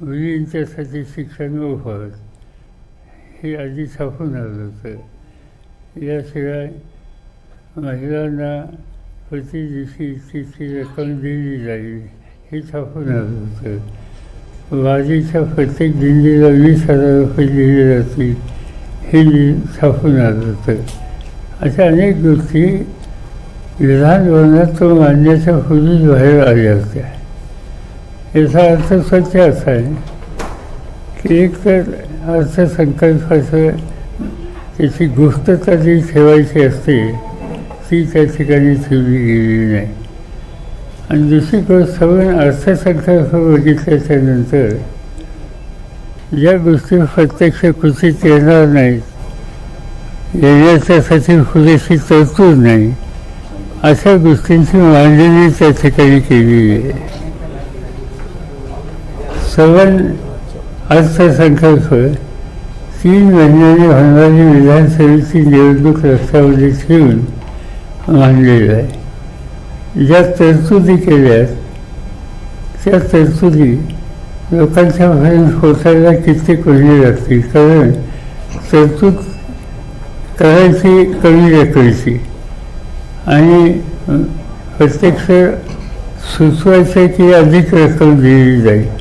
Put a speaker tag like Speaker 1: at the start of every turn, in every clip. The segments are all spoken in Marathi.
Speaker 1: मुलींच्यासाठी शिक्षण मोफत. हे आधी छापून आलं होतं. याशिवाय महिलांना प्रति दिवशी तिची रक्कम दिली जाईल हे छापून आलं होतं. वाजीच्या प्रत्येक दिंडीला वीस हजार रुपये दिले जातील हे छापून आलं होतं. अशा अनेक गोष्टी विधानभवनात तो मांडण्याच्या पूर्वीच बाहेर आल्या होत्या. याचा अर्थ स्वच्छ असा आहे की एक तर अर्थसंकल्पाचं त्याची गुप्तता जी ठेवायची असते ती त्या ठिकाणी ठेवली गेलेली नाही. आणि दुसरी गोष्ट सगळं अर्थसंकल्प बघितल्याच्यानंतर ज्या गोष्टी प्रत्यक्ष कृतीत येणार नाहीत येण्याच्यासाठी पुरेशी तरतूद नाही अशा गोष्टींची मांडणी त्या ठिकाणी केलेली आहे. सवन अर्थसंकल्प तीन महिन्याने होणारी विधानसभेची निवडणूक लक्षामध्ये ठेवून मांडलेलं आहे. ज्या तरतुदी केल्यात त्या तरतुदी लोकांच्या पर्यंत पोचायला कित्येक महिने लागतील? कारण तरतूद करायची कमी रकमेची आणि प्रत्यक्ष सुचवायचं की अधिक रक्कम दिली जाईल.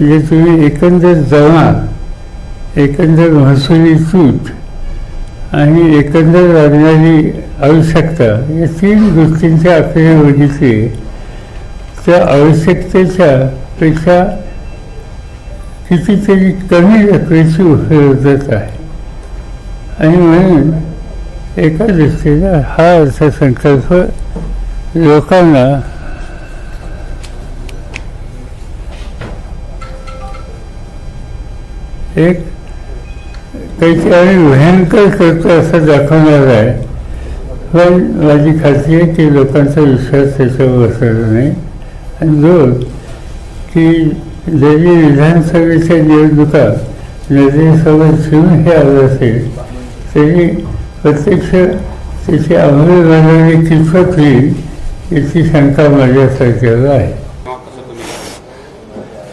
Speaker 1: म्हणजे तुम्ही एकंदर जमा एकंदर महसुली तूट आणि एकंदर लागणारी आवश्यकता या तीन गोष्टींच्या आकडे बघितले त्या आवश्यकतेच्या पेक्षा कितीतरी कमी रकमेची उपलब्धता आहे. आणि म्हणून एका दृष्टीनं हा अर्थसंकल्प लोकांना एक काहीतरी आम्ही भयंकर करतो असं दाखवणार आहे. पण माझी खात्री आहे की लोकांचा विश्वास त्याच्यावर बसलेला नाही. आणि दोन की जरी विधानसभेच्या निवडणुका नजरेसोबत ठेवून हे आलं असेल तरी प्रत्यक्ष त्याची अंमलबजावणी कितपत होईल याची शंका माझ्यासारख्याला आहे.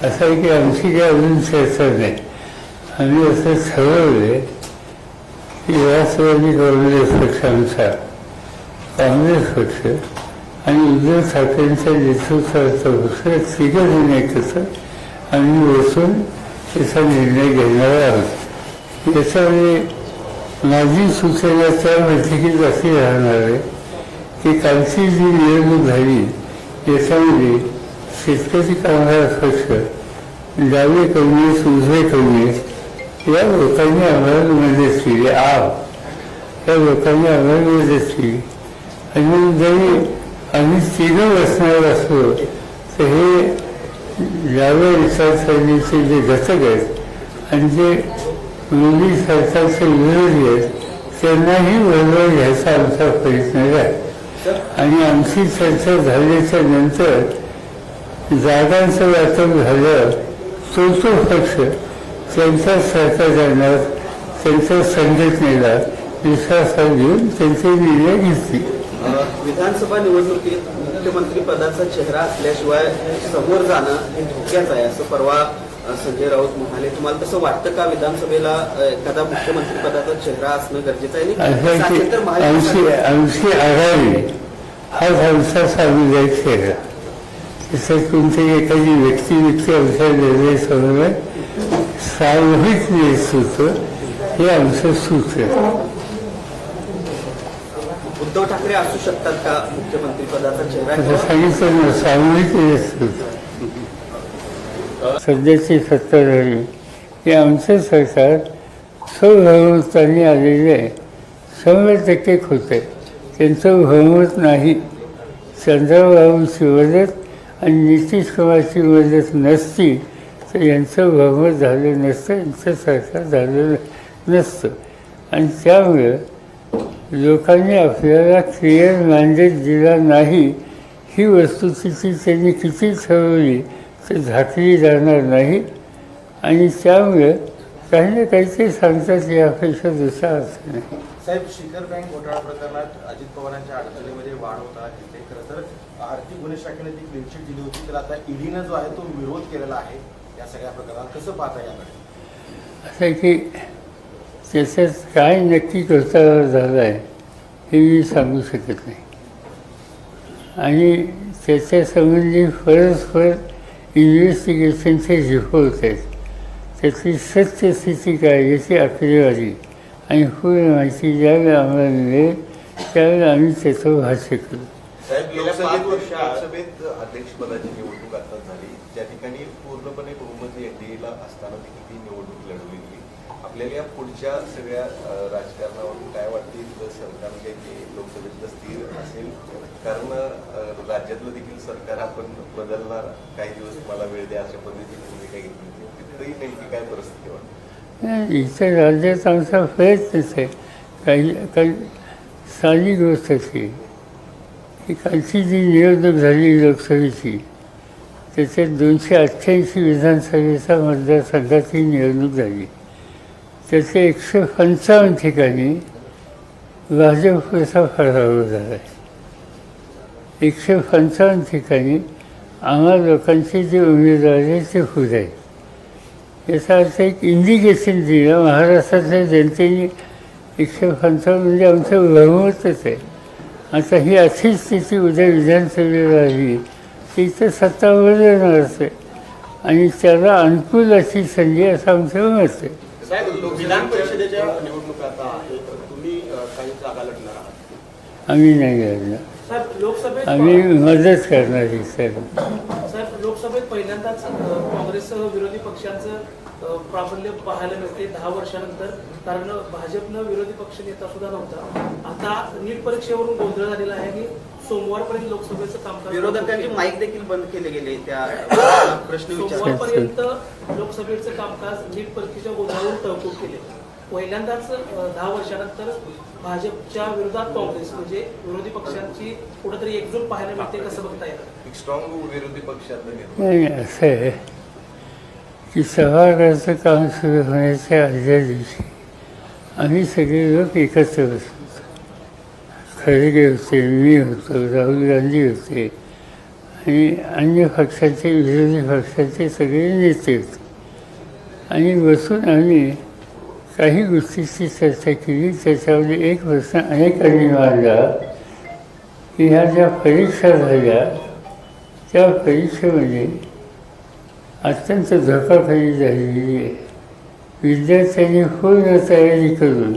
Speaker 1: असं आहे की आमची काही अजून चर्चा नाही. आम्ही असं ठरवले की राष्ट्रवादी काँग्रेस पक्षानुसार काँग्रेस पक्ष आणि उद्धव ठाकरेंच्या नेतृत्वाचं पक्ष तिघं एकत्र आम्ही बसून त्याचा निर्णय घेणार आहोत. याच्यामध्ये माझी सूचना त्या बैठकीत अशी राहणार आहे की कालची जी निवडणूक झाली याच्यामध्ये शेतकरी कामगार पक्ष डावे कम्युनिस्ट उजवे कम्युनिस्ट या लोकांनी आम्हाला मदत केली आव या लोकांनी आम्हाला मदत केली आणि जरी आम्ही तिघं बसणार असलो तर हे डाव्या विचारसरणीचे जे घटक आहेत. आणि जे मोदी सरकारचे विरोधी आहेत त्यांनाही बरोबर घ्यायचा आमचा प्रयत्न आहे आणि आमची चर्चा झाल्याच्यानंतर जागांचं वाटप झालं तो तो पक्ष त्यांच्या सरकार जाणार त्यांच्या संघटनेला विश्वासात घेऊन त्यांचे निर्णय घेतले
Speaker 2: विधानसभा निवडणुकीत मुख्यमंत्री पदाचा चेहरा असल्याशिवाय समोर जाणं हे धोक्याचं आहे असं परवा संजय राऊत म्हणाले. तुम्हाला तसं वाटतं का विधानसभेला एखादा मुख्यमंत्री पदाचा चेहरा असणं गरजेचं आहे?
Speaker 1: आमची आघाडी हाच आमचा सामुदायिक चेहरा. तसं कोणत्याही एखादी व्यक्ती व्यक्ती आमच्या निर्णय सामूहिक नेतृत्व हे आमचं सूत्र आहे.
Speaker 2: उद्धव ठाकरे असू शकतात का मुख्यमंत्री पदाचा चेहरा?
Speaker 1: सांगितलं ना सामूहिक सध्याची सत्ताधारी हे आमचं सरकार स्वबहुमताने आलेले आहे. शंभर टक्के खोटे त्यांचं बहुमत नाही. चंद्रबाबूची मदत आणि नितीश कुमारची मदत नसती तर यांचं बहुमत झालं नसतं यांचं सरकार झालेलं नसतं. आणि त्यामुळं लोकांनी आपल्याला क्लिअर मॅन्डेट दिला नाही ही वस्तुस्थिती त्यांनी किती ठरवली तर झाकली जाणार नाही. आणि त्यामुळे काही ना काहीतरी सांगतात यापेक्षा दुसरा अर्थ नाही.
Speaker 3: साहेब शिखर बँक घोटाळा प्रकरणात अजित पवारांच्या अडचणीमध्ये वाढ होता तिथे खरं तर आर्थिक गुन्हे शाखेने ती क्लीनशीट दिली होती तर आता ईडीनं जो आहे तो विरोध केलेला आहे. या सगळ्या प्रकरणात कसं पाहता याकडे?
Speaker 1: असं आहे की त्याच्यात काय नक्की घोटाळा झाला आहे हे मी सांगू शकत नाही. आणि त्याच्या संबंधी परस्पर इन्व्हेस्टिगेशनचे रिपोर्ट आहेत त्याची सत्यस्थिती काय याची आकडेवारी आणि पूर्ण माहिती ज्यावेळी आम्हाला मिळेल त्यावेळी आम्ही त्याचं भाष्य करू.
Speaker 4: साहेब
Speaker 2: गेल्या पाच वर्षात-
Speaker 4: लोकसभेत अध्यक्षपदाची निवडणूक आता झाली. त्या ठिकाणी पूर्णपणे बहुमत असताना ती किती निवडणूक लढवली गेली आपल्याला या पुढच्या सगळ्या राजकारणावरून काय वाटते? तर सरकार जे ते लोकसभेतलं स्थिर असेल? कारण राज्यातलं देखील सरकार आपण बदलणार. काही दिवस मला वेळ द्या अशा पद्धतीची भूमिका घेतली होती तिथंही नेमकी काय परिस्थिती वाटते
Speaker 1: नाही, राज्यात आमचा प्रयत्नच आहे काही काही साधी गोष्ट अशी. की कालची जी निवडणूक झाली लोकसभेची त्याच्यात दोनशे अठ्ठ्याऐंशी विधानसभेचा मतदारसंघाची निवडणूक झाली. त्याच्या एकशे पंचावन्न ठिकाणी भाजपचा पराभव झाला. आहे एकशे पंचावन्न ठिकाणी आम्हा लोकांचे जे उमेदवार आहे ते खुद आहेत. याचा अर्थ एक इंडिकेशन दिलं महाराष्ट्रातल्या जनतेने एकशे पंचावन्न म्हणजे आमचं बहुमतच आहे. आता ही अशी स्थिती उद्या विधानसभेला आली ती तर सत्ता आहे आणि त्याला अनुकूल अशी संधी असं आमचं मत आहे
Speaker 5: साहेब विधान परिषदेच्या निवडणुका आता आहे तर तुम्ही अ, काही जागा लढणार आहात.
Speaker 1: आम्ही नाही
Speaker 6: लोकसभेत
Speaker 1: आम्ही मदत करणार ही
Speaker 6: साहेब. लोकसभेत पहिल्यांदाच काँग्रेससह विरोधी पक्षांचं प्राबल्य पाहायला मिळते दहा वर्षानंतर. कारण भाजपनं विरोधी पक्ष नेता सुद्धा नव्हता. आता नीट परीक्षेवरून गोंधळ झालेला आहे की सोमवारपर्यंत लोकसभेचं कामकाज
Speaker 2: विरोधकांची माईक देखील बंद केले गेले त्या प्रश्न
Speaker 6: सोमवारपर्यंत लोकसभेचं कामकाज नीट परीक्षेच्या गोंधळावरून तहकूब केले. पहिल्यांदाच दहा वर्षानंतर भाजपच्या विरोधात काँग्रेस म्हणजे विरोधी पक्षांची कुठेतरी एकजूट पाहायला मिळते कसं बघता येतं?
Speaker 4: एक स्ट्रॉंग विरोधी
Speaker 1: नाही असं आहे की सभागृहाचं काम सुरू होण्याच्या आदल्या दिवशी आम्ही सगळे लोक एकत्र बसलो. खरेदी होते मी होतो राहुल गांधी होते. आणि अन्य पक्षाचे विरोधी पक्षाचे सगळे नेते होते. आणि बसून आम्ही काही गोष्टीची चर्चा केली त्याच्यामध्ये एक प्रश्न अनेकांनी मांडला की ह्या ज्या परीक्षा झाल्या त्या परीक्षेमध्ये अत्यंत धोकादायी झालेली आहे. विद्यार्थ्यांनी पूर्ण तयारी करून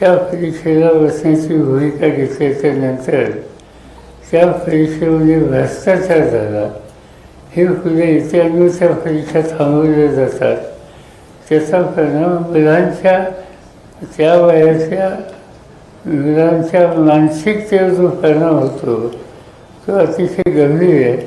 Speaker 1: त्या परीक्षेला बसण्याची भूमिका घेतल्याच्या नंतर त्या परीक्षेमध्ये भ्रष्टाचार झाला. हे पुढे येते त्या परीक्षा थांबवल्या जातात. त्याचा परिणाम मुलांच्या त्या वयाच्या मुलांच्या मानसिकतेवर जो परिणाम होतो तो अतिशय गंभीर आहे.